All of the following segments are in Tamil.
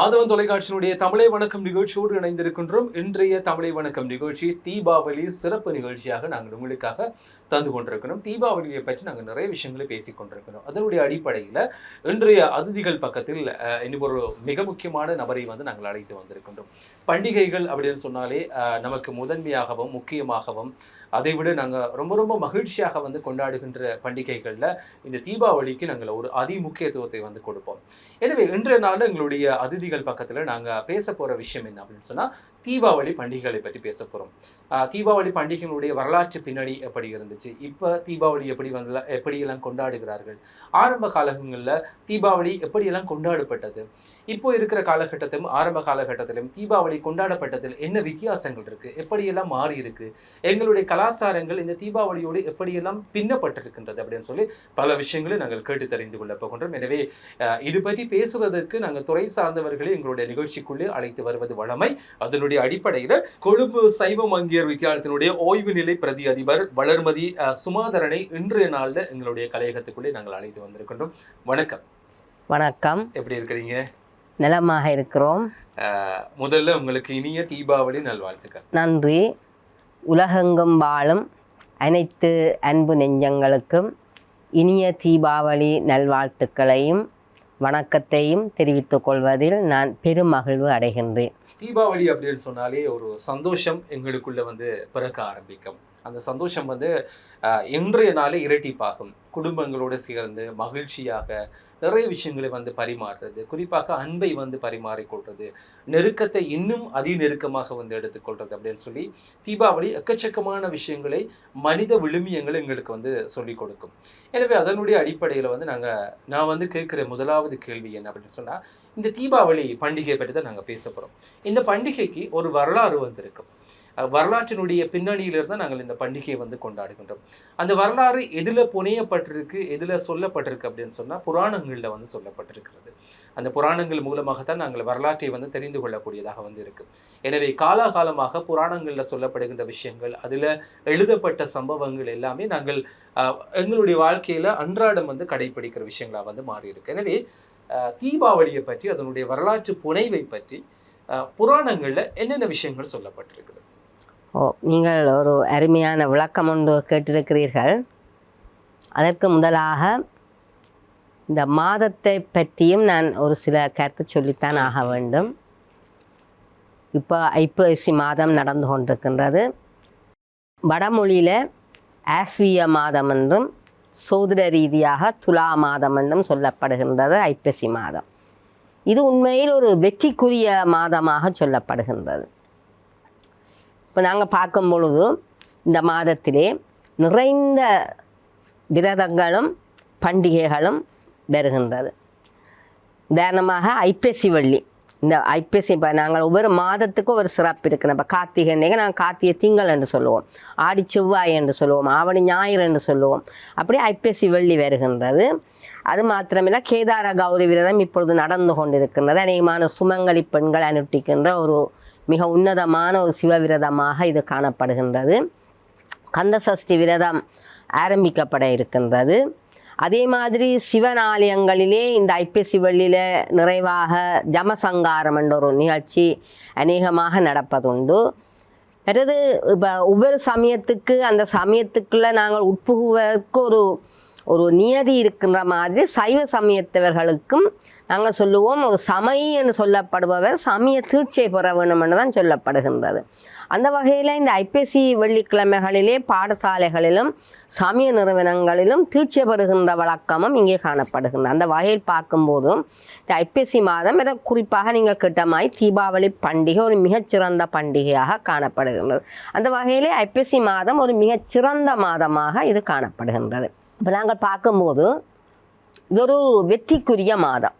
ஆதவன் தொலைக்காட்சியினுடைய தமிழை வணக்கம் நிகழ்ச்சியோடு இணைந்திருக்கின்றோம். இன்றைய தமிழை வணக்கம் நிகழ்ச்சி தீபாவளி சிறப்பு நிகழ்ச்சியாக நாங்கள் உங்களுக்காக தந்து கொண்டிருக்கிறோம். தீபாவளியை பற்றி நாங்கள் நிறைய விஷயங்களை பேசிக் கொண்டிருக்கிறோம். அதனுடைய அடிப்படையில் இன்றைய அதிதிகள் பக்கத்தில் இன்னும் ஒரு மிக முக்கியமான நபரை வந்து நாங்கள் அழைத்து வந்திருக்கின்றோம். பண்டிகைகள் அப்படின்னு சொன்னாலே நமக்கு முதன்மையாகவும் முக்கியமாகவும் அதை விட நாங்கள் ரொம்ப ரொம்ப மகிழ்ச்சியாக வந்து கொண்டாடுகின்ற பண்டிகைகளில் இந்த தீபாவளிக்கு நாங்கள் ஒரு அதி முக்கியத்துவத்தை வந்து கொடுப்போம். எனவே இன்றைய நாள் எங்களுடைய செய்திகள் பக்கத்தில் நாங்கள் பேச போகிற விஷயம் என்ன அப்படின்னு சொன்னால் தீபாவளி பண்டிகைகளை பற்றி பேச போகிறோம் தீபாவளி பண்டிகைகளுடைய வரலாற்று பின்னணி எப்படி இருந்துச்சு? இப்போ தீபாவளி எப்படி வந்து எப்படியெல்லாம் கொண்டாடுகிறார்கள்? ஆரம்ப காலங்களில் தீபாவளி எப்படியெல்லாம் கொண்டாடப்பட்டது? இப்போ இருக்கிற காலகட்டத்திலும் ஆரம்ப காலகட்டத்திலும் தீபாவளி கொண்டாடப்பட்டதில் என்ன வித்தியாசங்கள் இருக்குது எப்படியெல்லாம் மாறி இருக்குது எங்களுடைய கலாச்சாரங்கள் இந்த தீபாவளியோடு எப்படியெல்லாம் பின்னப்பட்டிருக்கின்றது அப்படின்னு சொல்லி பல விஷயங்களை நாங்கள் கேட்டு தெரிந்து கொள்ள போகின்றோம். எனவே அஹ், இது பற்றி பேசுவதற்கு நாங்கள் துறை சார்ந்தவர்களை எங்களுடைய நிகழ்ச்சிக்குள்ளே அழைத்து வருவது வழமை. அதனுடைய அடிப்படையில் கொழும்பு சைவ மங்கியர் வித்தியாலயத்தினுடைய ஓய்வு நிலை பிரதி அதிபர் வளர்மதி சுமாதரனை இன்றைய நாளில் எங்களுடைய கலையகத்துக்குள்ளே நாங்கள் அழைத்து வந்திருக்கின்றோம். வணக்கம். வணக்கம். எப்படி இருக்கிறீங்க? நலமாக இருக்கிறோம். முதல்ல உங்களுக்கு இனிய தீபாவளி நல்வாழ்த்துக்கள். நன்றி. உலகெங்கும் வாழும் அனைத்து அன்பு நெஞ்சங்களுக்கும் இனிய தீபாவளி நல்வாழ்த்துக்களையும் வணக்கத்தையும் தெரிவித்துக் கொள்வதில் நான் பெரும் மகிழ்வு அடைகின்றேன். தீபாவளி அப்படின்னு சொன்னாலே ஒரு சந்தோஷம் எங்களுக்குள்ள வந்து பிறக்க ஆரம்பிக்கும். அந்த சந்தோஷம் வந்து இன்றைய நாளே இரட்டிப்பாகும். குடும்பங்களோடு சேர்ந்து மகிழ்ச்சியாக நிறைய விஷயங்களை வந்து பரிமாறுறது குறிப்பாக அன்பை வந்து பரிமாறிக்கொள்றது நெருக்கத்தை இன்னும் அதி நெருக்கமாக வந்து எடுத்துக்கொள்றது அப்படின்னு சொல்லி தீபாவளி எக்கச்சக்கமான விஷயங்களை மனித விழுமியங்களை எங்களுக்கு வந்து சொல்லிக் கொடுக்கும். எனவே அதனுடைய அடிப்படையில் வந்து நாங்கள் நான் வந்து கேட்குற முதலாவது கேள்வி என்ன அப்படின்னு சொன்னால் இந்த தீபாவளி பண்டிகையை பற்றி தான் நாங்கள் பேச போகிறோம் இந்த பண்டிகைக்கு ஒரு வரலாறு வந்திருக்கும் வரலாற்றினுடைய பின்னணியிலிருந்து நாங்கள் இந்த பண்டிகையை வந்து கொண்டாடுகின்றோம். அந்த வரலாறு எதில் புனையப்பட்டிருக்கு எதில் சொல்லப்பட்டிருக்கு அப்படின்னு சொன்னால் புராணங்களில் வந்து சொல்லப்பட்டிருக்கிறது. அந்த புராணங்கள் மூலமாகத்தான் நாங்கள் வரலாற்றை வந்து தெரிந்து கொள்ளக்கூடியதாக வந்து இருக்குது எனவே காலாகாலமாக புராணங்களில் சொல்லப்படுகின்ற விஷயங்கள் அதில் எழுதப்பட்ட சம்பவங்கள் எல்லாமே நாங்கள் எங்களுடைய வாழ்க்கையில் அன்றாடம் வந்து கடைபிடிக்கிற விஷயங்களா வந்து மாறி இருக்கு எனவே தீபாவளியை பற்றி அதனுடைய வரலாற்று புனைவை பற்றி புராணங்களில் என்னென்ன விஷயங்கள் சொல்லப்பட்டிருக்குது ஓ நீங்கள் ஒரு அருமையான விளக்கம் ஒன்று கேட்டிருக்கிறீர்கள். அதற்கு முதலாக இந்த மாதத்தை பற்றியும் நான் ஒரு சில கருத்து சொல்லித்தான் ஆக வேண்டும். இப்போ ஐப்பசி மாதம் நடந்து கொண்டிருக்கின்றது. வடமொழியில் ஆஸ்விய மாதம் என்றும் சோதிட ரீதியாக துலா மாதம் என்றும் சொல்லப்படுகின்றது ஐப்பசி மாதம். இது உண்மையில் ஒரு வெற்றிக்குரிய மாதமாக சொல்லப்படுகின்றது. இப்போ நாங்கள் பார்க்கும் பொழுது இந்த மாதத்திலே நிறைந்த விரதங்களும் பண்டிகைகளும் வருகின்றது. உதாரணமாக ஐப்பசி வள்ளி. இந்த ஐப்பசி இப்போ நாங்கள் ஒவ்வொரு மாதத்துக்கும் ஒரு சிறப்பு இருக்குது. நம்ம கார்த்திகை அன்னைக்கு நாங்கள் கார்த்திகை திங்கள் என்று சொல்லுவோம். ஆடி செவ்வாய் என்று சொல்லுவோம். ஆவணி ஞாயிறு என்று சொல்லுவோம். அப்படியே ஐப்பசி வெள்ளி வருகின்றது. அது மாத்திரமில்லை கேதார கௌரி விரதம் இப்பொழுது நடந்து கொண்டிருக்கின்றது. அநேகமான சுமங்கலி பெண்கள் அனுப்பிக்கின்ற ஒரு மிக உன்னதமான ஒரு சிவவிரதமாக இது காணப்படுகின்றது. கந்தசஷ்டி விரதம் ஆரம்பிக்கப்பட இருக்கின்றது. அதே மாதிரி சிவன் ஆலயங்களிலே இந்த ஐப்பசி வெள்ளியில் நிறைவாக ஜமசங்காரம் என்ற ஒரு நிகழ்ச்சி அநேகமாக நடப்பதுண்டு. அடுத்து இப்போ ஒவ்வொரு சமயத்துக்கு அந்த சமயத்துக்குள்ளே நாங்கள் உட்புகுவதற்கு ஒரு ஒரு நியதி இருக்கின்ற மாதிரி சைவ சமயத்தவர்களுக்கும் நாங்கள் சொல்லுவோம் ஒரு சமயி என்று சொல்லப்படுபவர் சமய தீட்சை பெற வேண்டும் என்று தான் சொல்லப்படுகின்றது. அந்த வகையில் இந்த ஐப்பசி வெள்ளிக்கிழமைகளிலே பாடசாலைகளிலும் சமய நிறுவனங்களிலும் தீட்சை பெறுகின்ற வழக்கமும் இங்கே காணப்படுகின்றது அந்த வகையில் பார்க்கும்போதும் இந்த ஐப்பசி மாதம் இதை குறிப்பாக நீங்கள் கிட்டமாய் தீபாவளி பண்டிகை ஒரு மிகச்சிறந்த பண்டிகையாக காணப்படுகின்றது. அந்த வகையிலே ஐப்பசி மாதம் ஒரு மிகச்சிறந்த மாதமாக இது காணப்படுகின்றது. இப்போ நாங்கள் பார்க்கும்போது இது ஒரு வெற்றிக்குரிய மாதம்.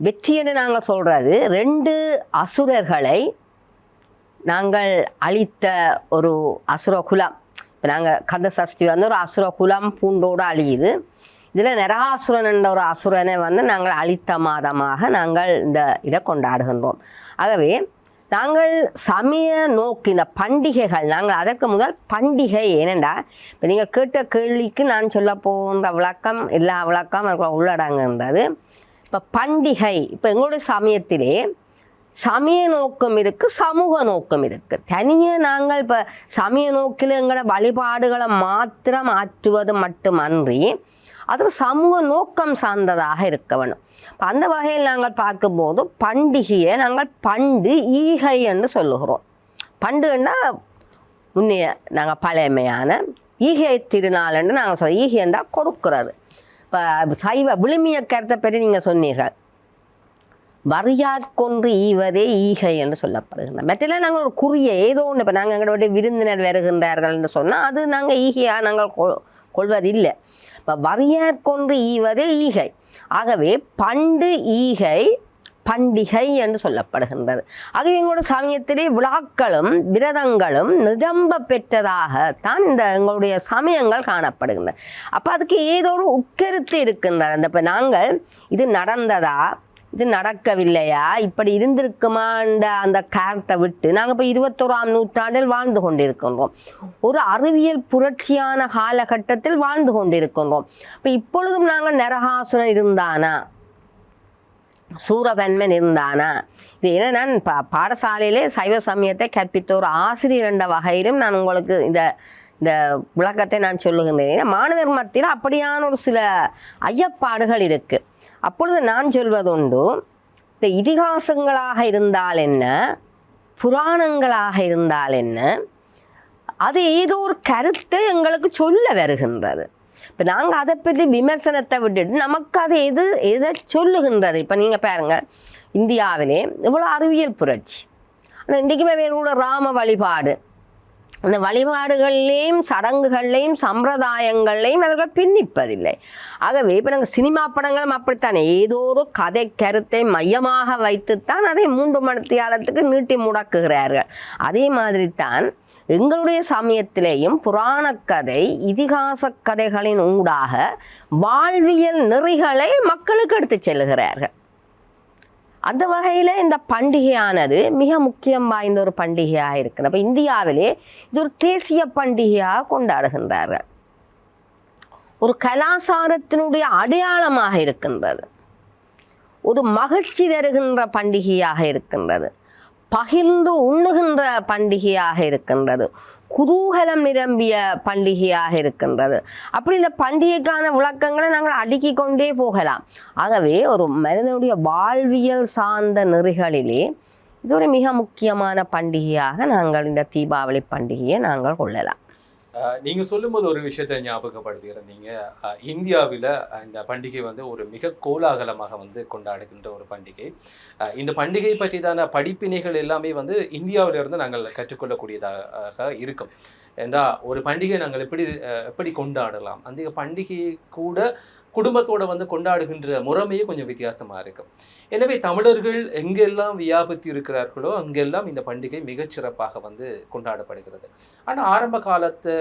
வெற்றி என்று நாங்கள் சொல்கிறது ரெண்டு அசுரர்களை நாங்கள் அழித்த ஒரு அசுர குலம். இப்போ நாங்கள் கந்த சஷ்டி வந்து ஒரு அசுர குலம் பூண்டோடு அழியுது. இதில் நரகாசுரன் என்ற ஒரு அசுரனை வந்து நாங்கள் அழித்த மாதமாக நாங்கள் இந்த இதை கொண்டாடுகின்றோம். ஆகவே நாங்கள் சமய நோக்கு இந்த பண்டிகைகள் நாங்கள் அதற்கு முதல் பண்டிகை ஏனென்றா இப்போ நீங்கள் கேட்ட கேள்விக்கு நான் சொல்ல போகின்ற விளக்கம் எல்லா விளக்கம் அதுக்குள்ள உள்ளடங்குன்றது இப்போ பண்டிகை இப்போ எங்களுடைய சமயத்திலே சமய நோக்கம் இருக்குது சமூக நோக்கம் இருக்குது தனியாக நாங்கள் இப்போ சமய நோக்கில் எங்களோட வழிபாடுகளை மாத்திரம் ஆற்றுவது மட்டுமன்றி அது சமூக நோக்கம் சார்ந்ததாக இருக்க வேணும் அந்த வகையில் நாங்கள் பார்க்கும்போது பண்டிகையை நாங்கள் பண்டு ஈகை என்று சொல்லுகிறோம். பண்டுன்னா முன்னைய நாங்கள் பழமையான ஈகை திருநாள் என்று நாங்கள் சொல்ல ஈகை என்றால் கொடுக்கிறது. இப்போ சைவ விழுமிய கருத்தை பற்றி நீங்கள் சொன்னீர்கள். வரியாட்கொன்று ஈவதே ஈகை என்று சொல்லப்படுகின்ற மற்றெல்லாம் நாங்கள் ஒரு குறிய ஏதோ ஒன்று இப்போ நாங்கள் எங்களுடைய விருந்தினர் வருகின்றார்கள் என்று சொன்னால் அது நாங்கள் ஈகையாக நாங்கள் கொ- கொள்வதில்லை. இப்போ வரியாட்கொன்று ஈவதே ஈகை. ஆகவே பண்டு ஈகை பண்டிகை என்று சொல்லப்படுகின்றது. ஆகவே எங்களோட சமயத்திலே விழாக்களும் விரதங்களும் நிரம்ப பெற்றதாகத்தான் இந்த எங்களுடைய சமயங்கள் காணப்படுகின்றன. அப்போ அதுக்கு ஏதோ ஒரு உட்கருத்து இருக்கின்றது. அந்த இப்போ நாங்கள் இது நடந்ததா இது நடக்கவில்லையா? இப்படி இருந்திருக்குமான்ற அந்த காரத்தை விட்டு நாங்கள் இப்போ இருபத்தோராம் நூற்றாண்டில் வாழ்ந்து கொண்டிருக்கின்றோம். ஒரு அறிவியல் புரட்சியான காலகட்டத்தில் வாழ்ந்து கொண்டிருக்கின்றோம். இப்போ இப்பொழுதும் நாங்கள் நரகாசுரன் இருந்தானா? சூரபன்மன் இருந்தானா? இது ஏன்னா நான் பா பாடசாலையிலே சைவ சமயத்தை கற்பித்த ஒரு ஆசிரியர் என்ற வகையிலும் நான் உங்களுக்கு இந்த இந்த விளக்கத்தை நான் சொல்லுகின்றேன். மாணவர் மத்தியில் அப்படியான ஒரு சில ஐயப்பாடுகள் இருக்குது அப்பொழுது நான் சொல்வதுண்டு இந்த இதிகாசங்களாக இருந்தால் என்ன? புராணங்களாக இருந்தால் என்ன? அது ஏதோ ஒரு கருத்தை எங்களுக்கு சொல்ல வருகின்றது. இப்போ நாங்கள் அதை பற்றி விமர்சனத்தை விட்டுட்டு நமக்கு அது எது எதை சொல்லுகின்றது? இப்போ நீங்கள் பாருங்கள் இந்தியாவிலே இவ்வளோ அறிவியல் புரட்சி. ஆனால் இன்றைக்குமே வேறு கூட ராம வழிபாடு அந்த வழிபாடுகள்லேயும் சடங்குகள்லையும் சம்பிரதாயங்கள்லையும் அவர்கள் பின்னிப்பதில்லை. ஆகவே இப்போ நாங்கள் சினிமா படங்களும் அப்படித்தானே? ஏதோ ஒரு கதை கருத்தை மையமாக வைத்துத்தான் அதை மூன்று மணித்தியாலத்துக்கு நீட்டி முடக்குகிறார்கள். அதே மாதிரி தான் எங்களுடைய சமயத்திலேயும் புராணக் கதை இதிகாச கதைகளின் ஊடாக வாழ்வியல் நெறிகளை மக்களுக்கு எடுத்துச் செல்கிறார்கள் அந்த வகையில் இந்த பண்டிகையானது மிக முக்கியம் வாய்ந்த ஒரு பண்டிகையாக இருக்குது அப்போ இந்தியாவிலே இது ஒரு தேசிய பண்டிகையாக கொண்டாடுகின்றார்கள். ஒரு கலாசாரத்தினுடைய அடையாளமாக இருக்கின்றது. ஒரு மகிழ்ச்சி தருகின்ற பண்டிகையாக இருக்கின்றது. பகிர்ந்து உண்ணுகின்ற பண்டிகையாக இருக்கின்றது. குதூகலம் நிரம்பிய பண்டிகையாக இருக்கின்றது. அப்படி இந்த பண்டிகைக்கான விளக்கங்களை நாங்கள் அடுக்கி கொண்டே போகலாம். ஆகவே ஒரு மனிதனுடைய வாழ்வியல் சார்ந்த நெறிகளிலே இது ஒரு மிக முக்கியமான பண்டிகையாக நாங்கள் இந்த தீபாவளி பண்டிகையை நாங்கள் கொள்ளலாம். நீங்க சொல்லும்போது ஒரு விஷயத்தை ஞாபகப்படுத்தி இருந்தீங்க இந்த பண்டிகை வந்து ஒரு மிக கோலாகலமாக வந்து கொண்டாடுகின்ற ஒரு பண்டிகை. இந்த பண்டிகை பற்றிதான படிப்பினைகள் எல்லாமே வந்து இந்தியாவிலிருந்து நாங்கள் கற்றுக்கொள்ளக்கூடியதாக இருக்கும். ஏண்டா ஒரு பண்டிகை நாங்கள் எப்படி எப்படி கொண்டாடலாம்? அந்த பண்டிகையை கூட குடும்பத்தோட வந்து கொண்டாடுகின்ற முறைமையே கொஞ்சம் வித்தியாசமாக இருக்கும் எனவே தமிழர்கள் எங்கெல்லாம் வியாபித்து இருக்கிறார்களோ அங்கெல்லாம் இந்த பண்டிகை மிகச்சிறப்பாக வந்து கொண்டாடப்படுகிறது. ஆனால் ஆரம்ப காலத்து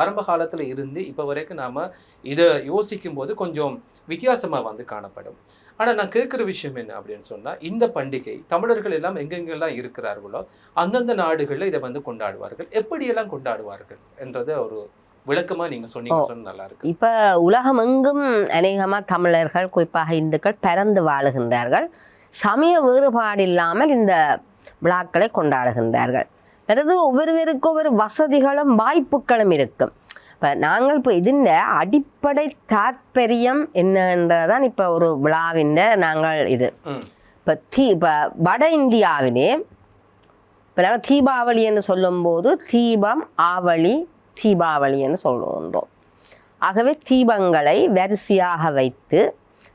ஆரம்ப காலத்தில் இருந்து இப்போ வரைக்கும் நாம் இதை யோசிக்கும் போது கொஞ்சம் வித்தியாசமாக வந்து காணப்படும். ஆனால் நான் கேட்குற விஷயம் என்ன அப்படின்னு சொன்னால் இந்த பண்டிகை தமிழர்கள் எல்லாம் எங்கெங்கெல்லாம் இருக்கிறார்களோ அந்தந்த நாடுகளில் இதை வந்து கொண்டாடுவார்கள். எப்படியெல்லாம் கொண்டாடுவார்கள் என்றதை ஒரு விளக்கமா நீங்க சொன்னீங்க. சொன்னா நல்லா இருக்கு இப்போ உலகமெங்கும் அநேகமாக தமிழர்கள் குறிப்பாக இந்துக்கள் பரந்து வாழுகின்றார்கள். சமய வேறுபாடு இல்லாமல் இந்த விழாக்களை கொண்டாடுகின்றார்கள். பிறகு ஒவ்வொருவருக்கும் ஒவ்வொரு வசதிகளும் வாய்ப்புகளும் இருக்கும். இப்போ நாங்கள் இப்போ இதில் அடிப்படை தாற்பயம் என்னன்றதான் இப்போ ஒரு விழாவின் நாங்கள் இது. இப்போ தீ இப்போ வட இந்தியாவிலே இப்போ நாங்கள் தீபாவளி என்று சொல்லும்போது தீபம் ஆவளி தீபாவளி என்று சொல்லுகின்றோம் ஆகவே தீபங்களை வரிசையாக வைத்து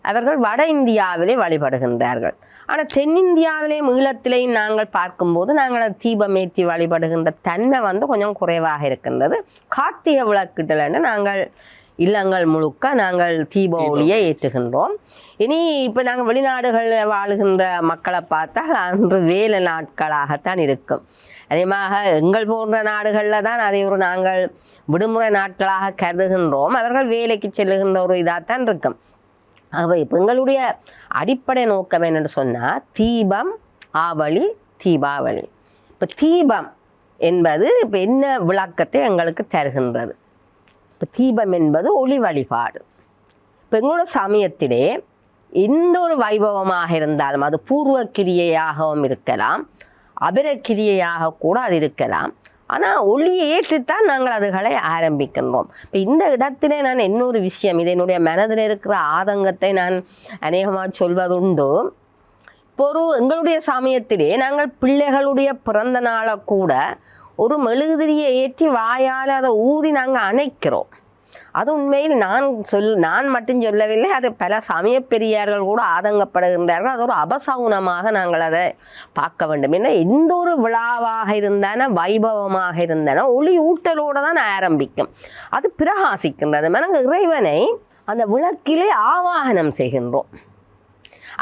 அவர்கள் வட இந்தியாவிலே வழிபடுகின்றார்கள். ஆனால் தென்னிந்தியாவிலேயும் ஈழத்திலேயும் நாங்கள் பார்க்கும்போது நாங்கள் அந்த தீபம் ஏற்றி வழிபடுகின்ற தன்மை வந்து கொஞ்சம் குறைவாக இருக்கின்றது. கார்த்திகை விளக்குதல்னு நாங்கள் இல்லங்கள் முழுக்க நாங்கள் தீப ஒளியை ஏற்றுகின்றோம். இனி இப்போ நாங்கள் வெளிநாடுகளில் வாழுகின்ற மக்களை பார்த்தால் அன்று வேலை நாட்களாகத்தான் இருக்கும். அதேமாக எங்கள் போன்ற நாடுகளில் தான் அதை ஒரு நாங்கள் விடுமுறை நாட்களாக கருதுகின்றோம். அவர்கள் வேலைக்கு செல்லுகின்ற ஒரு இதாகத்தான் இருக்கும். ஆகவே இப்போ எங்களுடைய அடிப்படை நோக்கம் என்னென்னு சொன்னால் தீபம் ஆவளி தீபாவளி. இப்போ தீபம் என்பது இப்போ என்ன விளக்கத்தை எங்களுக்கு தருகின்றது? இப்போ தீபம் என்பது ஒளி வழிபாடு. இப்போ எங்களோட சமயத்திலே எந்த ஒரு வைபவமாக இருந்தாலும் அது பூர்வ கிரியையாகவும் இருக்கலாம். அபரக்கிரியையாக கூட அது இருக்கலாம். ஆனால் ஒளியை ஏற்றுத்தான் நாங்கள் அதுகளை ஆரம்பிக்கின்றோம். இப்போ இந்த இடத்திலே நான் இன்னொரு விஷயம் இது என்னுடைய மனதில் இருக்கிற ஆதங்கத்தை நான் அநேகமாக சொல்வதுண்டு. இப்போ ஒரு எங்களுடைய சமயத்திலே நாங்கள் பிள்ளைகளுடைய பிறந்த நாளை கூட ஒரு மெழுகுதிரியை ஏற்றி வாயால் அதை ஊதி நாங்கள் அணைக்கிறோம். அது உண்மையில் நான் சொல் நான் மட்டும் சொல்லவில்லை அது பல சமய பெரியார்கள் கூட ஆதங்கப்படுகின்றார்கள். அது ஒரு அபசகுனமாக நாங்கள் அதை பார்க்க வேண்டும். ஏன்னா எந்த ஒரு விழாவாக இருந்தான வைபவமாக இருந்தான ஒளி ஊட்டலோடு தான் ஆரம்பிக்கும். அது பிரகாசிக்கின்றது. நாங்கள் இறைவனை அந்த விளக்கிலே ஆவாகனம் செய்கின்றோம்.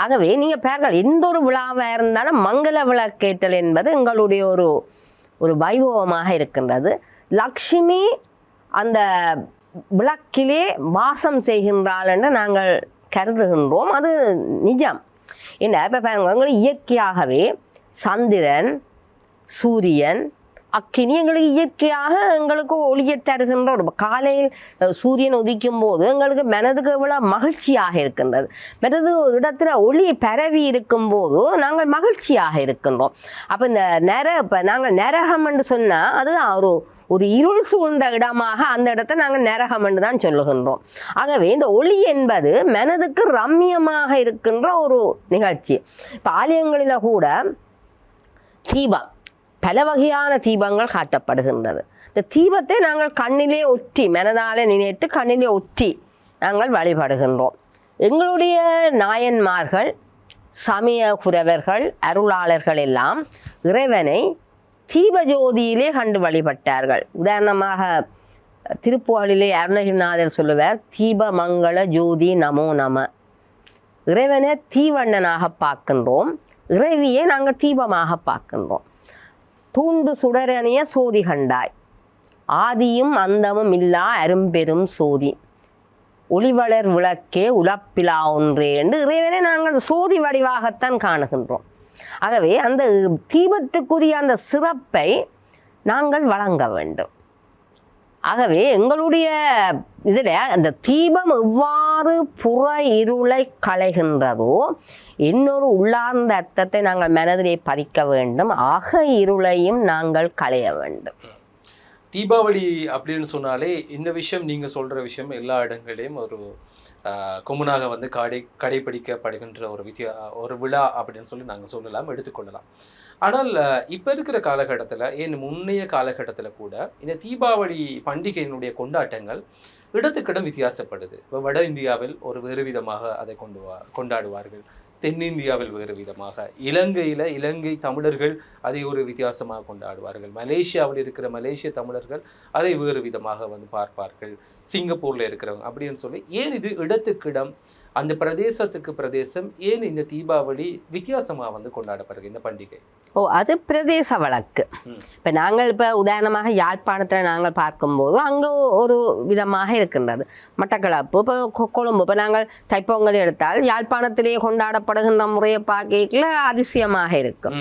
ஆகவே நீங்கள் பேர்கள் எந்த ஒரு விழாவாக இருந்தாலும் மங்கள விளக்கேற்றல் என்பது எங்களுடைய ஒரு ஒரு வைபவமாக இருக்கின்றது. லக்ஷ்மி அந்த விளக்கிலே வாசம் செய்கின்றாள் என்று நாங்கள் கருதுகின்றோம். அது நிஜம். என்ன இப்போ பாருங்க எங்களுக்கு இயற்கையாகவே சந்திரன் சூரியன் அக்கினி எங்களுக்கு இயற்கையாக எங்களுக்கு ஒளியை தருகின்ற ஒரு காலையில் சூரியன் உதிக்கும் போது எங்களுக்கு மனதுக்கு எவ்வளோ மகிழ்ச்சியாக இருக்கின்றது. மனது ஒரு இடத்துல ஒளி பரவி இருக்கும் போது நாங்கள் மகிழ்ச்சியாக இருக்கின்றோம். அப்போ இந்த நர இப்போ நாங்கள் நரகம் என்று சொன்னால் அது ஒரு ஒரு இருள் சூழ்ந்த இடமாக அந்த இடத்தை நாங்கள் நரகம் என்று தான் சொல்லுகின்றோம். ஆகவே இந்த ஒளி என்பது மனதுக்கு ரம்மியமாக இருக்கின்ற ஒரு நிகழ்ச்சி. இப்போ ஆலயங்களில் கூட தீபம் பல வகையான தீபங்கள் காட்டப்படுகின்றது. இந்த தீபத்தை நாங்கள் கண்ணிலே ஒட்டி மனதாலே நினைத்து கண்ணிலே ஒட்டி நாங்கள் வழிபடுகின்றோம். எங்களுடைய நாயன்மார்கள் சமய குரவர்கள் அருளாளர்கள் எல்லாம் இறைவனை தீபஜோதியிலே கண்டு வழிபட்டார்கள். உதாரணமாக திருப்புகழிலே அருணகிரிநாதர் சொல்லுவார் தீபமங்கள ஜோதி நமோ நம. இறைவனை தீவண்ணனாக பார்க்கின்றோம். இறைவியை நாங்கள் தீபமாக பார்க்கின்றோம். தூண்டு சுடரணிய சோதி கண்டாய். ஆதியும் அந்தமும் இல்லா அரும்பெரும் சோதி. ஒளிவளர் விளக்கே உலப்பிலா ஒன்றே என்று இறைவனை நாங்கள் சோதி வடிவாகத்தான் காணுகின்றோம். ஆகவே அந்த தீபத்துக்குரிய அந்த சிறப்பை நாங்கள் வழங்க வேண்டும். ஆகவே எங்களுடைய இதில் அந்த தீபம் எவ்வாறு புற இருளை களைகின்றதோ இன்னொரு உள்ளார்ந்த அர்த்தத்தை நாங்கள் மனதிலே பதிக்க வேண்டும். அக இருளையும் நாங்கள் களைய வேண்டும். தீபாவளி அப்படின்னு சொன்னாலே இந்த விஷயம் நீங்கள் சொல்கிற விஷயம் எல்லா இடங்களையும் ஒரு கொமுனாக வந்து கடை கடைபிடிக்கப்படுகின்ற ஒரு வித்தியா ஒரு விழா அப்படின்னு சொல்லி நாங்கள் சொல்லலாம் எடுத்துக்கொள்ளலாம். ஆனால் இப்போ இருக்கிற காலகட்டத்தில் ஏன் முன்னைய காலகட்டத்தில் கூட இந்த தீபாவளி பண்டிகையினுடைய கொண்டாட்டங்கள் இடத்துக்கிடம் வித்தியாசப்படுது. இப்போ வட இந்தியாவில் ஒரு வேறு விதமாக அதை கொண்டு வா கொண்டாடுவார்கள். தென்னிந்தியாவில் வேறு விதமாக. இலங்கையில் இலங்கை தமிழர்கள் அதை ஒரு வித்தியாசமாக கொண்டாடுவார்கள். மலேசியாவில் இருக்கிற மலேசிய தமிழர்கள் அதை வேறு விதமாக வந்து பார்ப்பார்கள். சிங்கப்பூர்ல இருக்கிறவங்க அப்படின்னு சொல்லி. ஏன் இது இடத்துக்கிடம் அந்த பிரதேசத்துக்கு பிரதேசம் ஏன் இந்த தீபாவளி வித்தியாசமா வந்து கொண்டாடப்படுது இந்த பண்டிகை ஓ அது பிரதேச வழக்கு. இப்போ நாங்கள் இப்போ உதாரணமாக யாழ்ப்பாணத்தில் நாங்கள் பார்க்கும்போது அங்கே ஒரு விதமாக இருக்கின்றது மட்டக்களப்பு இப்போ கொழும்பு இப்போ நாங்கள் தைப்பொங்கல் எடுத்தால் யாழ்ப்பாணத்திலே கொண்டாடப்படுகின்ற முறையை பார்க்கல அதிசயமாக இருக்கும்.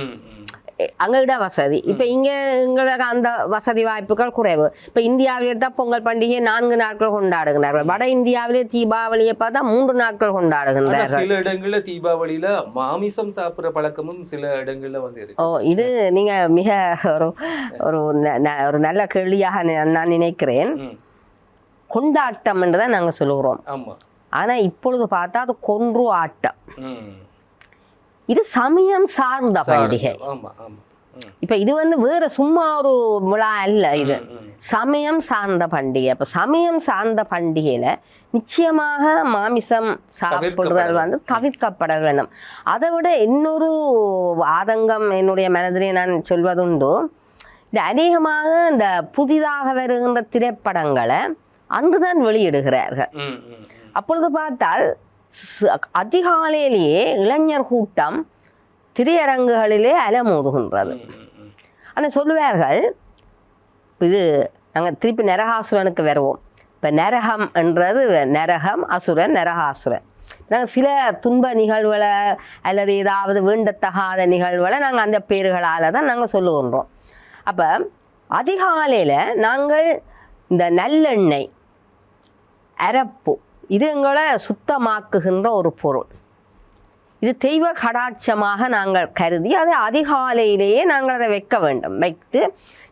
அங்கே இட வசதி இப்போ இங்கே எங்களுக்கு அந்த வசதி வாய்ப்புகள் குறைவு இப்போ இந்தியாவில் எடுத்தால் பொங்கல் பண்டிகையை நான்கு நாட்கள் கொண்டாடுகிறார்கள் வட இந்தியாவிலே தீபாவளியை பார்த்தா மூன்று நாட்கள் கொண்டாடுகின்றார்கள் சில இடங்கள்ல தீபாவளியில மாமிசம் சாப்பிடுற பழக்கமும் சில இடங்கள்ல வந்து இருக்கு ஓ இது நீங்கள் மிக ஒரு ஒரு ஒரு நல்ல கேள்வியாக நான் நினைக்கிறேன் கொண்டாட்டம் என்று தான் நாங்கள் சொல்லுகிறோம் ஆனால் இப்பொழுது பார்த்தா அது கொன்று ஆட்டம். இது சமயம் சார்ந்த பண்டிகை. இப்போ இது வந்து வேற சும்மா ஒரு விழா அல்ல இது. சமயம் சார்ந்த பண்டிகை. இப்போ சமயம் சார்ந்த பண்டிகையில் நிச்சயமாக மாமிசம் சாப்பிடுதல் வந்து தவிர்க்கப்பட வேண்டும். அதை விட இன்னொரு ஆதங்கம் என்னுடைய மனதிலே நான் சொல்வதுண்டு. இந்த அநேகமாக இந்த புதிதாக வருகின்ற திரைப்படங்களை அன்றுதான் வெளியிடுகிறார்கள். அப்பொழுது பார்த்தால் அதிகாலையிலேயே இளைஞர் கூட்டம் திரையரங்குகளிலே அலமோதுகின்றது ஆனால் சொல்லுவார்கள் இது நாங்கள் திருப்பி நரகாசுரனுக்கு வருவோம். இப்போ நரகம் என்றது நரகம் அசுரன் நரகாசுரன். நாங்கள் சில துன்ப நிகழ்வுகளை அல்லது ஏதாவது வேண்டத்தகாத நிகழ்வுகளை நாங்கள் அந்த பேர்களால் தான் நாங்கள் சொல்லுகின்றோம். அப்போ அதிகாலையில் நாங்கள் இந்த நல்லெண்ணெய் அரப்பு இது எங்களை சுத்தமாக்குகின்ற ஒரு பொருள். இது தெய்வ கடாட்சமாக நாங்கள் கருதி அதை அதிகாலையிலேயே நாங்கள் அதை வைக்க வேண்டும். வைத்து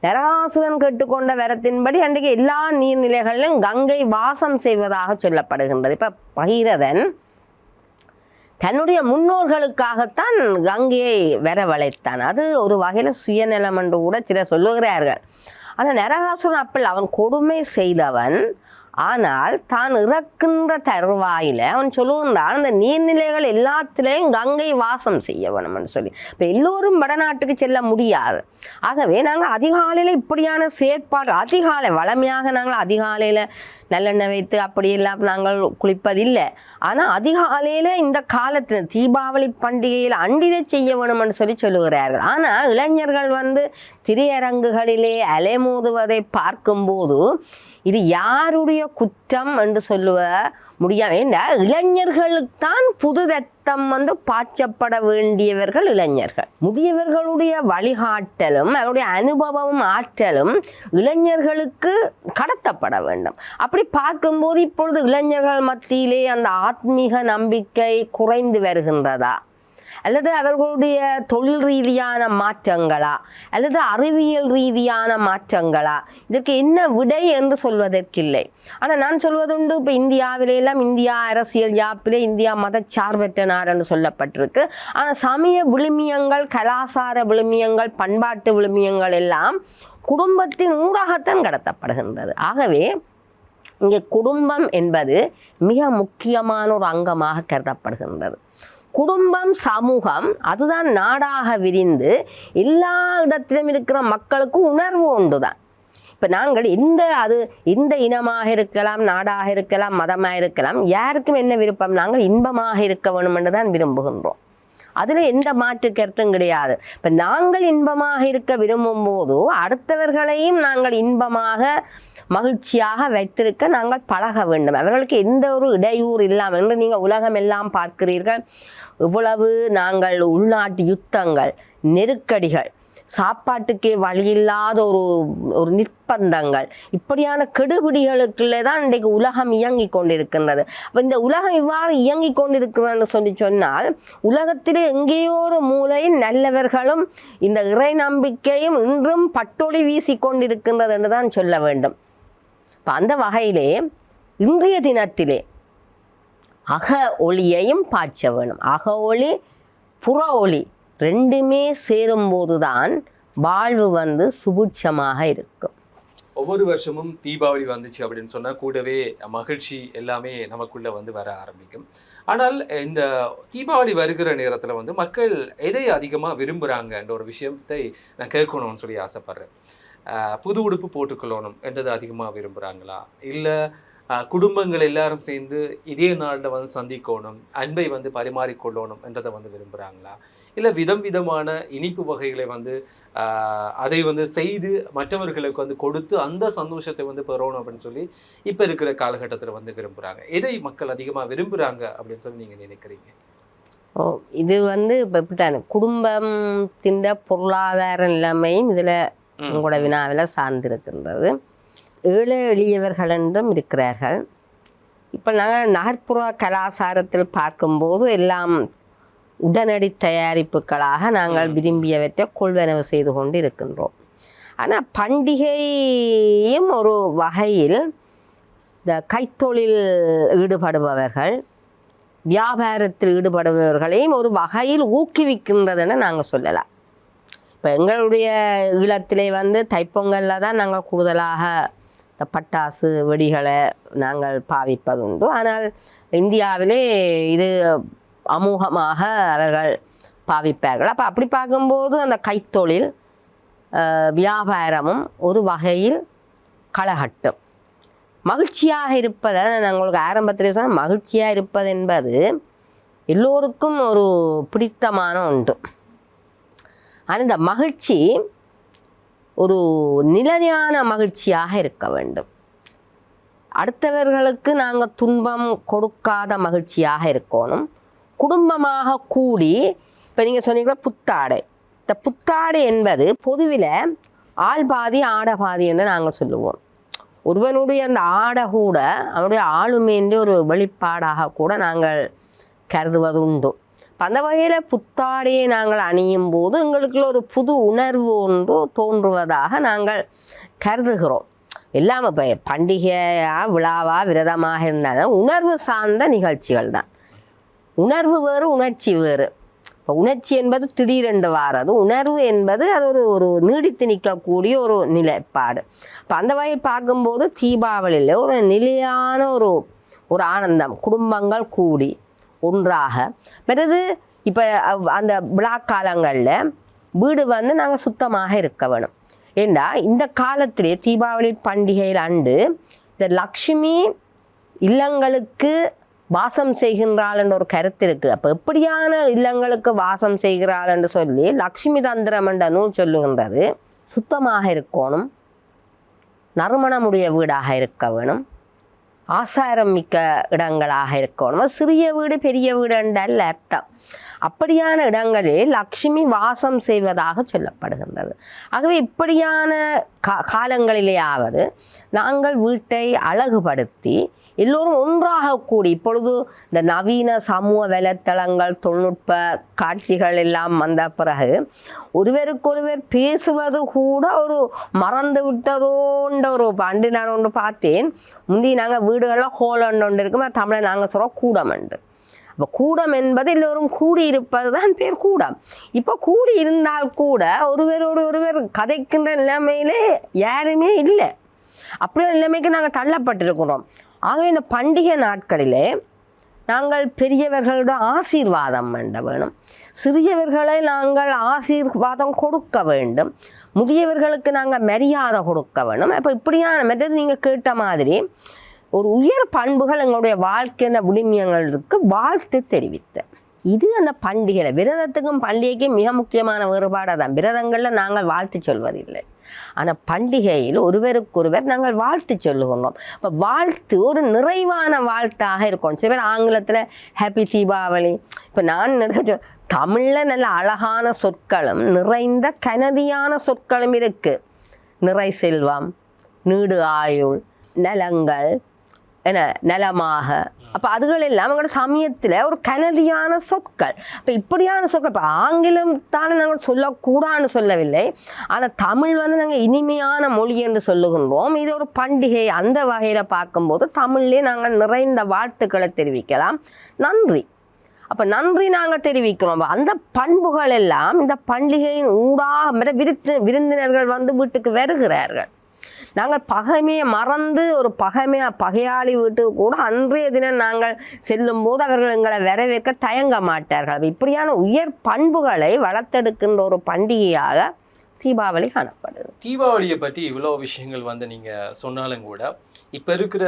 நரகாசுரன் கேட்டுக்கொண்ட வரத்தின்படி அன்றைக்கு எல்லா நீர்நிலைகளிலும் கங்கை வாசம் செய்வதாக சொல்லப்படுகின்றது. இப்போ பகீரதன் தன்னுடைய முன்னோர்களுக்காகத்தான் கங்கையை வரவழைத்தான். அது ஒரு வகையில் சுயநலம் என்று கூட சிலர் சொல்லுகிறார்கள். ஆனால் நரகாசுரன் அப்பல் அவன் கொடுமை செய்தவன் ஆனால் தான் இறக்கின்ற தருவாயில் அவன் சொல்லுகின்றான் அந்த நீர்நிலைகள் எல்லாத்திலையும் கங்கை வாசம் செய்ய வேணும்னு சொல்லி. இப்போ எல்லோரும் வடநாட்டுக்கு செல்ல முடியாது. ஆகவே நாங்கள் அதிகாலையில் இப்படியான செயற்பாடு அதிகாலை வளமையாக நாங்கள் அதிகாலையில் நல்லெண்ணெய் வைத்து அப்படியெல்லாம் நாங்கள் குளிப்பதில்லை. ஆனால் அதிகாலையில் இந்த காலத்தில் தீபாவளி பண்டிகையில் அண்டிதை செய்ய வேணும்னு சொல்லி சொல்லுகிறார்கள். ஆனால் இளைஞர்கள் வந்து திரையரங்குகளிலே அலைமோதுவதை பார்க்கும்போது இது யாருடைய குற்றம் என்று சொல்லுவ முடியாது. ஏன்னா இளைஞர்களுக்கு தான் புது தம் வந்து பாய்ச்சப்பட வேண்டியவர்கள் இளைஞர்கள். முதியவர்களுடைய வழிகாட்டலும் அவருடைய அனுபவமும் ஆற்றலும் இளைஞர்களுக்கு கடத்தப்பட வேண்டும். அப்படி பார்க்கும்போது இப்பொழுது இளைஞர்கள் மத்தியிலே அந்த ஆத்மீக நம்பிக்கை குறைந்து வருகின்றதா? அல்லது அவர்களுடைய தொழில் ரீதியான மாற்றங்களா? அல்லது அறிவியல் ரீதியான மாற்றங்களா? இதற்கு என்ன விடை என்று சொல்வதற்கில்லை. ஆனால் நான் சொல்வதுண்டு இப்போ இந்தியாவிலெல்லாம் இந்தியா அரசியல் யாப்பிலே இந்தியா மதச்சார்பற்ற நார் என்று சொல்லப்பட்டிருக்கு. ஆனால் சமய விழுமியங்கள் கலாசார விழுமியங்கள் பண்பாட்டு விழுமியங்கள் எல்லாம் குடும்பத்தின் ஊடாகத்தான் கடத்தப்படுகின்றது. ஆகவே இங்கே குடும்பம் என்பது மிக முக்கியமான ஒரு அங்கமாக கருதப்படுகின்றது. குடும்பம் சமூகம் அதுதான் நாடாக விரிந்து எல்லா இடத்திலும் இருக்கிற மக்களுக்கும் உணர்வு உண்டு தான் இப்போ நாங்கள் இந்த அது இந்த இனமாக இருக்கலாம் நாடாக இருக்கலாம் மதமாக இருக்கலாம் யாருக்கும் என்ன விருப்பம்? நாங்கள் இன்பமாக இருக்க வேணுமென்று தான் விரும்புகின்றோம். அதில் எந்த மாற்று கருத்தும் கிடையாது. இப்போ நாங்கள் இன்பமாக இருக்க விரும்பும் போது அடுத்தவர்களையும் நாங்கள் இன்பமாக மகிழ்ச்சியாக வைத்திருக்க நாங்கள் பழக வேண்டும். அவர்களுக்கு எந்த ஒரு இடையூறு இல்லாமல் என்று நீங்கள் உலகம் எல்லாம் பார்க்கிறீர்கள். இவ்வளவு நாங்கள் உள்நாட்டு யுத்தங்கள் நெருக்கடிகள் சாப்பாட்டுக்கே வழியில்லாத ஒரு ஒரு நிர்பந்தங்கள் இப்படியான கெடுபிடிகளுக்குள்ளே தான் இன்றைக்கு உலகம் இயங்கிக் கொண்டிருக்கின்றது. அப்போ இந்த உலகம் இவ்வாறு இயங்கிக் கொண்டிருக்கிறதுன்னு சொல்லி சொன்னால் உலகத்தில் எங்கேயோ ஒரு மூலையில் நல்லவர்களும் இந்த இறை நம்பிக்கையும் இன்றும் பட்டொளி வீசி கொண்டிருக்கின்றது என்று தான் சொல்ல வேண்டும். இப்போ அந்த வகையிலே இன்றைய தினத்திலே அக ஒளியையும் பாய்ச்ச வேணும். அக ஒளி புற ஒளி ரெண்டுமே சேரும்போது தான் வாழ்வு வந்து சுபுட்சமாக இருக்கும். ஒவ்வொரு வருஷமும் தீபாவளி வந்துச்சு அப்படின்னு சொன்னால் கூடவே மகிழ்ச்சி எல்லாமே நமக்குள்ளே வந்து வர ஆரம்பிக்கும். ஆனால் இந்த தீபாவளி வருகிற நேரத்தில் வந்து மக்கள் எதை அதிகமாக விரும்புகிறாங்கன்ற ஒரு விஷயத்தை நான் கேட்கணும்னு சொல்லி ஆசைப்பட்றேன். புது உடுப்பு போட்டுக்கொள்ளணும் என்றது அதிகமாக விரும்புகிறாங்களா இல்லை குடும்பங்கள் எல்லாரும் சேர்ந்து இதே நாளில் வந்து சந்திக்கணும் அன்பை வந்து பரிமாறிக்கொள்ளணும் என்றதை வந்து விரும்புகிறாங்களா இல்லை விதம் விதமான இனிப்பு வகைகளை வந்து அதை வந்து செய்து மற்றவர்களுக்கு வந்து கொடுத்து அந்த சந்தோஷத்தை வந்து பெறணும் அப்படின்னு சொல்லி இப்போ இருக்கிற காலகட்டத்தில் வந்து விரும்புகிறாங்க எதை மக்கள் அதிகமாக விரும்புகிறாங்க அப்படின்னு சொல்லி நீங்கள் நினைக்கிறீங்க? ஓ இது வந்து இப்போ இப்படித்தானே. குடும்பத்தின் பொருளாதார நிலைமையும் இதில். உங்களோட வினாவில் சார்ந்திருக்கின்றது. ஏழை எளியவர்கள் என்றும் இருக்கிறார்கள். இப்போ நாங்கள் நகர்ப்புற கலாச்சாரத்தில் பார்க்கும்போது எல்லாம் உடனடி தயாரிப்புகளாக நாங்கள் விரும்பியவற்றை கொள்வனவு செய்து கொண்டு இருக்கின்றோம் ஆனால் பண்டிகையும் ஒரு வகையில் இந்த கைத்தொழில் ஈடுபடுபவர்கள் வியாபாரத்தில் ஈடுபடுபவர்களையும் ஒரு வகையில் ஊக்குவிக்கின்றதுன்னு நாங்கள் சொல்லலாம். இப்போ எங்களுடைய ஈழத்திலே வந்து தைப்பொங்கலில் தான் நாங்கள் கூடுதலாக இந்த பட்டாசு வெடிகளை நாங்கள் பாவிப்பதுண்டு. ஆனால் இந்தியாவிலே இது அமோகமாக அவர்கள் பாவிப்பார்கள். அப்போ அப்படி பார்க்கும்போது அந்த கைத்தொழில் வியாபாரமும் ஒரு வகையில் களகட்டும் மகிழ்ச்சியாக இருப்பதை நான் உங்களுக்கு ஆரம்பத்தில் சொன்ன மகிழ்ச்சியாக இருப்பது என்பது எல்லோருக்கும் ஒரு பிடித்தமான ஒன்று. ஆனால் இந்த மகிழ்ச்சி ஒரு நிலையான மகிழ்ச்சியாக இருக்க வேண்டும். அடுத்தவர்களுக்கு நாங்கள் துன்பம் கொடுக்காத மகிழ்ச்சியாக இருக்கணும். குடும்பமாக கூடி இப்போ நீங்கள் சொன்னீங்களா புத்தாடை. இந்த புத்தாடை என்பது பொதுவில் ஆள் பாதி ஆட பாதி என்று நாங்கள் சொல்லுவோம். ஒருவனுடைய அந்த ஆடை கூட அவனுடைய ஆளுமைன்ற ஒரு வெளிப்பாடாக கூட நாங்கள் கருதுவது உண்டு அந்த வகையில் புத்தாடையை நாங்கள் அணியும் போது எங்களுக்குள்ள ஒரு புது உணர்வு ஒன்று தோன்றுவதாக நாங்கள் கருதுகிறோம். எல்லாம் இப்போ பண்டிகையா விழாவா விரதமாக இருந்தாலும் உணர்வு சார்ந்த நிகழ்ச்சிகள் தான். உணர்வு வேறு உணர்ச்சி வேறு. இப்போ உணர்ச்சி என்பது திடீரென்று வாரது. உணர்வு என்பது அது ஒரு ஒரு நீடித்து நிற்கக்கூடிய ஒரு நிலைப்பாடு. இப்போ அந்த வகையில் பார்க்கும்போது தீபாவளியில் ஒரு நிலையான ஒரு ஒரு ஆனந்தம். குடும்பங்கள் கூடி ஒன்றாக. பிறகு இப்போ அந்த விழா காலங்களில் வீடு வந்து நாங்கள் சுத்தமாக இருக்க வேணும். ஏண்டா? இந்த காலத்திலே தீபாவளி பண்டிகையில் அண்டு இந்த லக்ஷ்மி இல்லங்களுக்கு வாசம் செய்கின்றாள்ன்ற ஒரு கருத்து இருக்குது அப்போ எப்படியான இல்லங்களுக்கு வாசம் செய்கிறாள் என்று சொல்லி லக்ஷ்மி தந்திரம் என்ற நூல் சொல்லுகின்றது. சுத்தமாக இருக்கணும். நறுமணமுடைய வீடாக இருக்க வேணும். ஆசாரம் மிக்க இடங்களாக இருக்கணும். சிறிய வீடு பெரிய வீடு என்றல்ல அர்த்தம். அப்படியான இடங்களில் லக்ஷ்மி வாசம் செய்வதாக சொல்லப்படுகின்றது. ஆகவே இப்படியான கா காலங்களிலேயாவது நாங்கள் வீட்டை அழகுபடுத்தி எல்லோரும் ஒன்றாக கூடி இப்பொழுது இந்த நவீன சமூக வலைத்தளங்கள் தொழில்நுட்ப காட்சிகள் எல்லாம் வந்த பிறகு ஒருவருக்கொருவர் பேசுவது கூட ஒரு மறந்து விட்டதோன்ற ஒரு பண்டு நான் ஒன்று பார்த்தேன். முந்தி நாங்கள் வீடுகளில் ஹோல் ஒன்று இருக்கும் தமிழை நாங்கள் சொல்கிறோம் கூடமண்டு அப்போ கூடம் என்பது எல்லோரும் கூடியிருப்பது தான் பேர் கூடம். இப்போ கூடி இருந்தால் கூட ஒருவரோடு ஒருவர் கதைக்கின்ற நிலைமையிலே யாருமே இல்லை. அப்படியே நிலைமைக்கு நாங்கள் தள்ளப்பட்டிருக்கிறோம். ஆகவே இந்த பண்டிகை நாட்களிலே நாங்கள் பெரியவர்களோட ஆசீர்வாதம் வேண்ட வேணும். சிறியவர்களை நாங்கள் ஆசீர்வாதம் கொடுக்க வேண்டும். முதியவர்களுக்கு நாங்கள் மரியாதை கொடுக்க வேணும். அப்போ இப்படியான மெத்தட் நீங்கள் கேட்ட மாதிரி ஒரு உயர் பண்புகள் எங்களுடைய வாழ்க்கையின விளிமியங்களுக்கு வாழ்த்து தெரிவித்த. இது அந்த பண்டிகையில் விரதத்துக்கும் பண்டிகைக்கும் மிக முக்கியமான வேறுபாடு தான் விரதங்களில் நாங்கள் வாழ்த்து சொல்வதில்லை. ஆனால் பண்டிகையில் ஒருவருக்கொருவர் நாங்கள் வாழ்த்து சொல்லுகிறோம் இப்போ வாழ்த்து ஒரு நிறைவான வாழ்த்தாக இருக்கும். சில பேர் ஆங்கிலத்தில் ஹாப்பி தீபாவளி இப்போ நான் நினைச்ச தமிழில் நல்ல அழகான சொற்களும் நிறைந்த கனதியான சொற்களும் இருக்குது நிறை செல்வம் நீடு ஆயுள் நலங்கள் என்ன நலமாக. அப்போ அதுகள் எல்லாம் அவங்களோட சமயத்தில் ஒரு கனதியான சொற்கள். இப்போ இப்படியான சொற்கள் இப்போ ஆங்கிலம் தானே நாங்கள் சொல்லக்கூடாதுன்னு சொல்லவில்லை. ஆனால் தமிழ் வந்து நாங்கள் இனிமையான மொழி என்று சொல்லுகின்றோம். இது ஒரு பண்டிகை. அந்த வகையில் பார்க்கும்போது தமிழ்லேயே நாங்கள் நிறைந்த வாழ்த்துக்களை தெரிவிக்கலாம். நன்றி. அப்போ நன்றி நாங்கள் தெரிவிக்கிறோம். அந்த பண்புகள் எல்லாம் இந்த பண்டிகையின் ஊடாக விருத்து விருந்தினர்கள் வந்து வீட்டுக்கு வருகிறார்கள். நாங்கள் பகைமையை மறந்து ஒரு பகைமையாக பகையாளி வீட்டுக்கு கூட அன்றைய தினம் நாங்கள் செல்லும்போது அவர்கள் எங்களை வரவேற்க தயங்க மாட்டார்கள். இப்படியான உயர் பண்புகளை வளர்த்தெடுக்கின்ற ஒரு பண்டிகையாக தீபாவளி காணப்படுது. தீபாவளியை பற்றி இவ்வளோ விஷயங்கள் வந்து நீங்கள் சொன்னாலும் கூட இப்போ இருக்கிற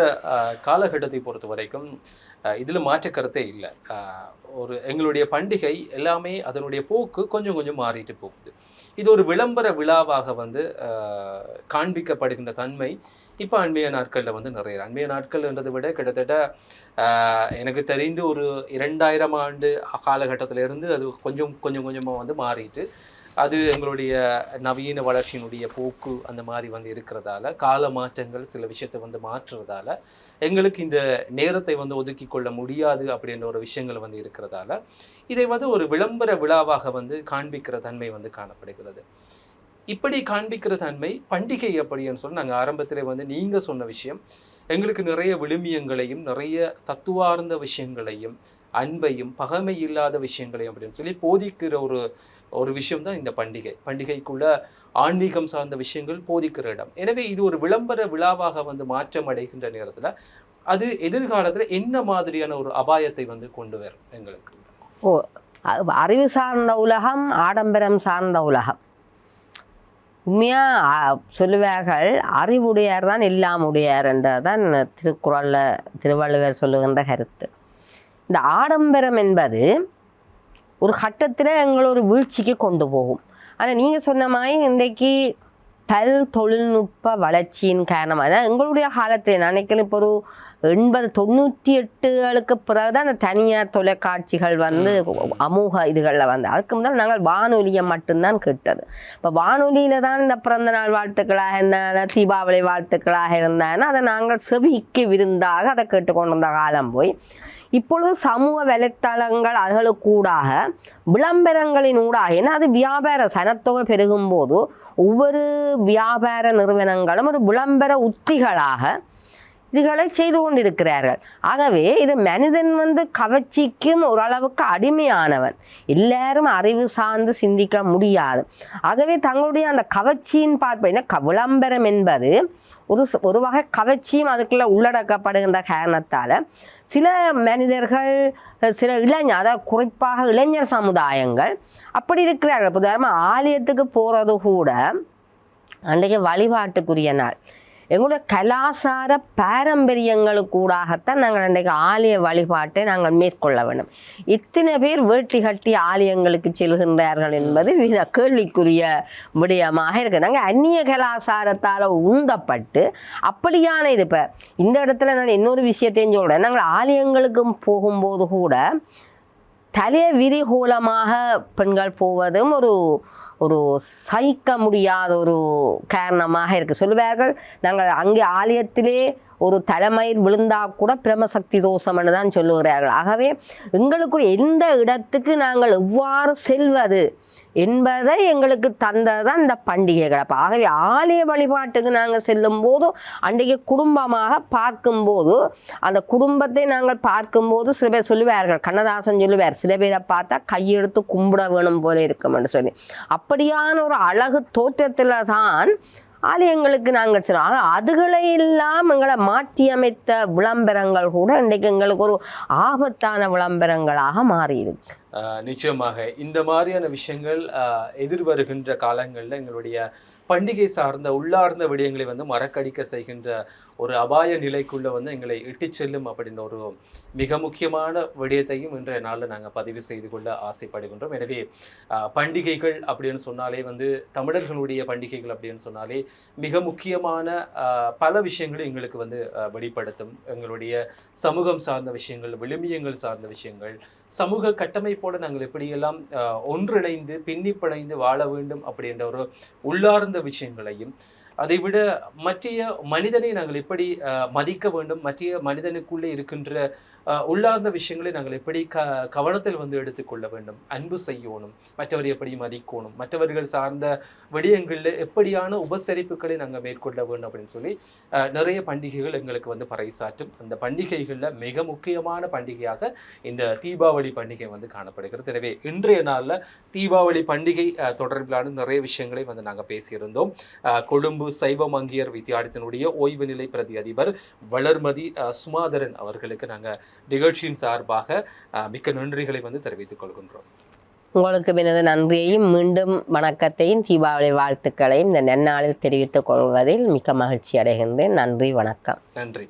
காலகட்டத்தை பொறுத்த வரைக்கும் இதில் மாற்றக்கருத்தே இல்லை. ஒரு எங்களுடைய பண்டிகை எல்லாமே அதனுடைய போக்கு கொஞ்சம் கொஞ்சம் மாறிட்டு போகுது. இது ஒரு விளம்பர விழாவாக வந்து காண்பிக்கப்படுகின்ற தன்மை இப்போ அண்மைய நாட்களில் வந்து நிறைய. அண்மைய நாட்கள்ன்றதை விட கிட்டத்தட்ட எனக்கு தெரிந்து ஒரு இரண்டாயிரம் ஆண்டு காலகட்டத்திலிருந்து அது கொஞ்சம் கொஞ்சம் கொஞ்சமாக வந்து மாறிட்டு அது எங்களுடைய நவீன வளர்ச்சியினுடைய போக்கு அந்த மாதிரி வந்து இருக்கிறதால கால மாற்றங்கள் சில விஷயத்தை வந்து மாற்றுறதால எங்களுக்கு இந்த நேரத்தை வந்து ஒதுக்கி கொள்ள முடியாது அப்படின்ற ஒரு விஷயங்கள் வந்து இருக்கிறதால இதை வந்து ஒரு விளம்பர விழாவாக வந்து காண்பிக்கிற தன்மை வந்து காணப்படுகிறது. இப்படி காண்பிக்கிற தன்மை பண்டிகை அப்படின்னு சொல்லி நாங்கள் ஆரம்பத்திலே வந்து நீங்கள் சொன்ன விஷயம் எங்களுக்கு நிறைய விழுமியங்களையும் நிறைய தத்துவார்ந்த விஷயங்களையும் அன்பையும் பகைமை இல்லாத விஷயங்களையும் அப்படின்னு சொல்லி போதிக்கிற ஒரு ஒரு விஷயம் தான் இந்த பண்டிகை. பண்டிகைக்குள்ள ஆன்மீகம் சார்ந்த விஷயங்கள் போதிக்கிற இடம். எனவே இது ஒரு விளம்பர விழாவாக வந்து மாற்றம் அடைகின்ற நேரத்தில் அது எதிர்காலத்தில் என்ன மாதிரியான ஒரு அபாயத்தை வந்து கொண்டு வரும் எங்களுக்கு? ஓ அறிவு சார்ந்த உலகம் ஆடம்பரம் சார்ந்த உலகம். உண்மையாக சொல்லுவார்கள் அறிவுடையார் தான் எல்லாம் உடையார் என்றதான் திருக்குறளில் திருவள்ளுவர் சொல்லுகின்ற கருத்து. இந்த ஆடம்பரம் என்பது ஒரு கட்டத்தில் எங்களை ஒரு வீழ்ச்சிக்கு கொண்டு போகும். ஆனால் நீங்கள் சொன்ன மாதிரி இன்றைக்கு பல் தொழில்நுட்ப வளர்ச்சியின் காரணமாக அதான் எங்களுடைய காலத்தில் நான் நினைக்கிறேன் இப்போ ஒரு எண்பது தொண்ணூற்றி எட்டுகளுக்கு பிறகு தான் அந்த தனியார் தொலைக்காட்சிகள் வந்து அமூக இதுகளில் வந்து அதுக்கு முதல் நாங்கள் வானொலியை மட்டும்தான் கேட்டது. இப்போ வானொலியில் தான் இந்த பிறந்த நாள் வாழ்த்துக்களாக இருந்தான தீபாவளி வாழ்த்துக்களாக இருந்தான அதை நாங்கள் செவிக்கு விருந்தாக அதை கேட்டுக்கொண்டிருந்த காலம் போய் இப்பொழுது சமூக வலைத்தளங்கள் அதுகளுக்கூடாக விளம்பரங்களின் ஊடாக ஏன்னா அது வியாபார சனத்தொகை பெருகும் போது ஒவ்வொரு வியாபார நிறுவனங்களும் ஒரு விளம்பர உத்திகளாக இதுகளை செய்து கொண்டிருக்கிறார்கள். ஆகவே இது மனிதன் வந்து கவர்ச்சிக்கும் ஓரளவுக்கு அடிமையானவன். எல்லாரும் அறிவு சார்ந்து சிந்திக்க முடியாது. ஆகவே தங்களுடைய அந்த கவர்ச்சியின் பார்ப்பேன் க விளம்பரம் என்பது ஒரு ஒரு வகை கவர்ச்சியும் அதுக்குள்ளே உள்ளடக்கப்படுகின்ற காரணத்தால் சில மனிதர்கள் சில இளைஞர் அதாவது குறிப்பாக இளைஞர் சமுதாயங்கள் அப்படி இருக்கிறார்கள். உதாரணமாக ஆலயத்துக்கு போகிறது கூட அன்றைக்கு வழிபாட்டுக்குரிய நாள். எங்களுடைய கலாசார பாரம்பரியங்களுக்கூடாகத்தான் நாங்கள் அன்றைக்கு ஆலய வழிபாட்டை நாங்கள் மேற்கொள்ள வேண்டும். இத்தனை பேர் வேட்டி கட்டி ஆலயங்களுக்கு செல்கின்றார்கள் என்பது கேள்விக்குரிய விடயமாக இருக்குது. நாங்கள் அந்நிய கலாசாரத்தால் உந்தப்பட்டு அப்படியான இது இப்போ இந்த இடத்துல நான் இன்னொரு விஷயத்தையும் சொல்கிறேன் நாங்கள் ஆலயங்களுக்கும் போகும்போது கூட தலை விரிகோலமாக பெண்கள் போவதும் ஒரு ஒரு சகிக்க முடியாத ஒரு காரணமாக இருக்குது சொல்லுவார்கள் நாங்கள் அங்கே ஆலயத்திலே ஒரு தலைமையில் விழுந்தா கூட பிரமசக்தி தோஷம்னு தான் சொல்லுகிறார்கள். ஆகவே எங்களுக்கு எந்த இடத்துக்கு நாங்கள் எவ்வாறு செல்வது? என்பதை எங்களுக்கு தந்தது தான் இந்த பண்டிகைகள். அப்போ ஆகவே ஆலய வழிபாட்டுக்கு நாங்கள் செல்லும் போது அன்றைக்கு குடும்பமாக பார்க்கும்போது அந்த குடும்பத்தை நாங்கள் பார்க்கும்போது சில பேர் சொல்லுவார்கள் கண்ணதாசன் சொல்லுவார் சில பேரை பார்த்தா கையெடுத்து கும்பிட வேணும் போல இருக்கும்னு சொல்லி. அப்படியான ஒரு அழகு தோற்றத்தில் தான் ஆலயங்களுக்கு நாங்கள் செல்வோம் ஆனால் அதுகளை எல்லாம் எங்களை மாற்றி அமைத்த விளம்பரங்கள் கூட இன்றைக்கு எங்களுக்கு ஒரு ஆபத்தான விளம்பரங்களாக மாறியிருக்கு. நிச்சயமாக இந்த மாதிரியான விஷயங்கள் எதிர்வருகின்ற காலங்களில் எங்களுடைய பண்டிகை சார்ந்த உள்ளார்ந்த விடயங்களை வந்து மறக்கடிக்க செய்கின்ற ஒரு அபாய நிலைக்குள்ளே வந்து எங்களை இட்டு செல்லும் அப்படின்ற ஒரு மிக முக்கியமான விடயத்தையும் இன்றைய நாளில் நாங்கள் பதிவு செய்து கொள்ள ஆசைப்படுகின்றோம். எனவே பண்டிகைகள் அப்படின்னு சொன்னாலே வந்து தமிழர்களுடைய பண்டிகைகள் அப்படின்னு சொன்னாலே மிக முக்கியமான பல விஷயங்களும் எங்களுக்கு வந்து வெளிப்படுத்தும். எங்களுடைய சமூகம் சார்ந்த விஷயங்கள் விளிமியங்கள் சார்ந்த விஷயங்கள் சமூக கட்டமைப்போடு நாங்கள் எப்படியெல்லாம் ஒன்றிணைந்து பின்னிப்படைந்து வாழ வேண்டும் அப்படின்ற ஒரு உள்ளார்ந்த விஷயங்களையும் அதைவிட மற்றைய மனிதனை நாங்கள் எப்படி மதிக்க வேண்டும்? மற்றைய மனிதனுக்குள்ளே இருக்கின்ற உள்ளார்ந்த விஷயங்களை நாங்கள் எப்படி க கவனத்தில் வந்து எடுத்துக்கொள்ள வேண்டும்? அன்பு செய்யணும் மற்றவரை எப்படி மதிக்கணும் மற்றவர்கள் சார்ந்த விடயங்களில் எப்படியான உபசரிப்புகளை நாங்கள் மேற்கொள்ள வேண்டும் அப்படின்னு சொல்லி நிறைய பண்டிகைகள் எங்களுக்கு வந்து பறைசாற்றும். அந்த பண்டிகைகளில் மிக முக்கியமான பண்டிகையாக இந்த தீபாவளி பண்டிகை வந்து காணப்படுகிறது. எனவே இன்றைய நாளில் தீபாவளி பண்டிகை தொடர்பிலான நிறைய விஷயங்களை வந்து நாங்கள் பேசியிருந்தோம். கொழும்பு சைவ மங்கியர் வித்தியாலயத்தினுடைய ஓய்வு நிலை பிரதி அதிபர் வளர்மதி சுமாதரன் அவர்களுக்கு நாங்கள் நிகழ்ச்சியின் சார்பாக மிக்க நன்றிகளை வந்து தெரிவித்துக் கொள்கின்றோம். உங்களுக்கு எனது நன்றியையும் மீண்டும் வணக்கத்தையும் தீபாவளி வாழ்த்துக்களையும் இந்த நன்னாளில் தெரிவித்துக் கொள்வதில் மிக்க மகிழ்ச்சி அடைகின்றேன். நன்றி வணக்கம். நன்றி.